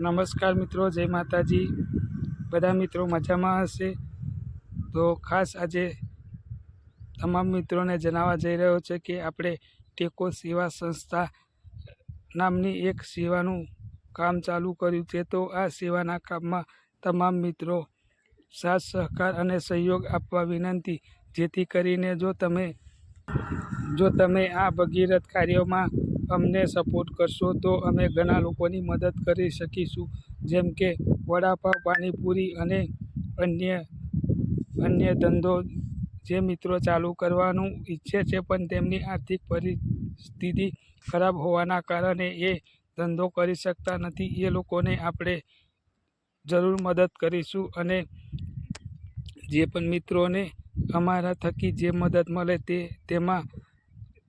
નમસ્કાર મિત્રો, જય માતાજી. બધા મિત્રો મજામાં હશે? તો ખાસ આજે તમામ મિત્રોને જણાવવા જઈ રહ્યો છે કે આપણે ટેકો સેવા સંસ્થા નામની એક સેવાનું કામ ચાલુ કર્યું છે. તો આ સેવાના કામમાં તમામ મિત્રો સાથ, સહકાર અને સહયોગ આપવા વિનંતી. જેથી કરીને જો તમે જો તમે આ ભગીરથ કાર્યોમાં અમને સપોર્ટ કરશો તો અમે ઘણા લોકોની મદદ કરી શકીશું. જેમ કે વડાપાવ, પાણીપુરી અને અન્ય અન્ય ધંધો જે મિત્રો ચાલુ કરવાનું ઈચ્છે છે, પણ તેમની આર્થિક પરિસ્થિતિ ખરાબ હોવાના કારણે એ ધંધો કરી શકતા નથી. એ લોકોને આપણે જરૂર મદદ કરીશું અને જે પણ મિત્રોને અમારા થકી જે મદદ મળે તે, તેમાં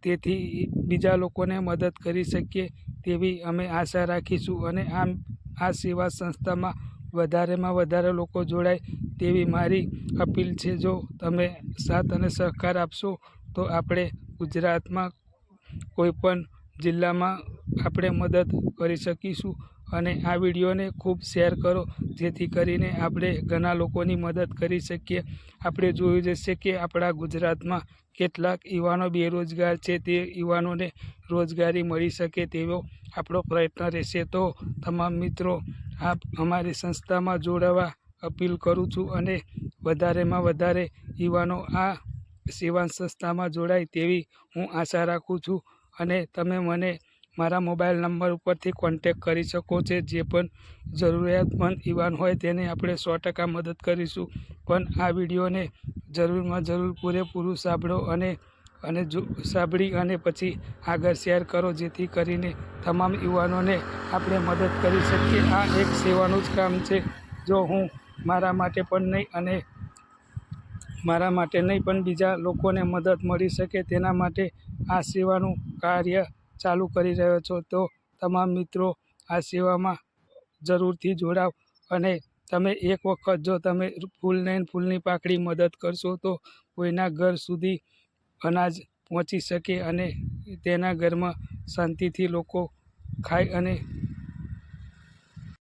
તેથી બીજા લોકોને મદદ કરી શકીએ તેવી અમે આશા રાખીશું અને આમ આ સેવા સંસ્થામાં વધારેમાં વધારે લોકો જોડાય તેવી મારી અપીલ છે. જો તમે સાથ અને સહકાર આપશો તો આપણે ગુજરાતમાં કોઈપણ જિલ્લામાં આપણે મદદ કરી શકીશું. અને આ વિડીયોને ખૂબ શેર કરો. જેથી કરીને આપણે ઘણા લોકોની મદદ કરી શકીએ. આપણે જોયું જશે કે આપણા ગુજરાતમાં કેટલાક યુવાનો બેરોજગાર છે. તે યુવાનોને રોજગારી મળી શકે તેવો આપણો પ્રયત્ન રહેશે. તો તમામ મિત્રો, આપ અમારી સંસ્થામાં જોડાવા અપીલ કરું છું અને વધારેમાં વધારે યુવાનો આ સેવા સંસ્થામાં જોડાય તેવી હું આશા રાખું છું. અને તમે મને મારા મોબાઈલ નંબર ઉપરથી કોન્ટેક કરી શકો છો. જે પણ જરૂરિયાતમંદ યુવાન હોય તેને આપણે સો ટકા મદદ કરીશું. પણ આ વિડીયોને જરૂરમાં જરૂર પૂરેપૂરું સાંભળો અને અને જો, સાંભળી અને પછી આગળ શેર કરો, જેથી કરીને તમામ યુવાનોને આપણે મદદ કરી શકીએ. આ એક સેવાનું જ કામ છે. જો હું મારા માટે પણ નહીં અને મારા માટે નહીં પણ બીજા લોકોને મદદ મળી શકે તેના માટે આ સેવાનું કાર્ય ચાલુ કરી રહ્યો છો, તો તમામ મિત્રો આ સેવામાં જરૂરથી જોડાવ. અને તમે એક વખત જો તમે ફૂલને ફૂલની પાકડી મદદ કરશો, તો કોઈના ઘર સુધી અનાજ પહોંચી શકે અને તેના ઘરમાં શાંતિથી લોકો ખાય અને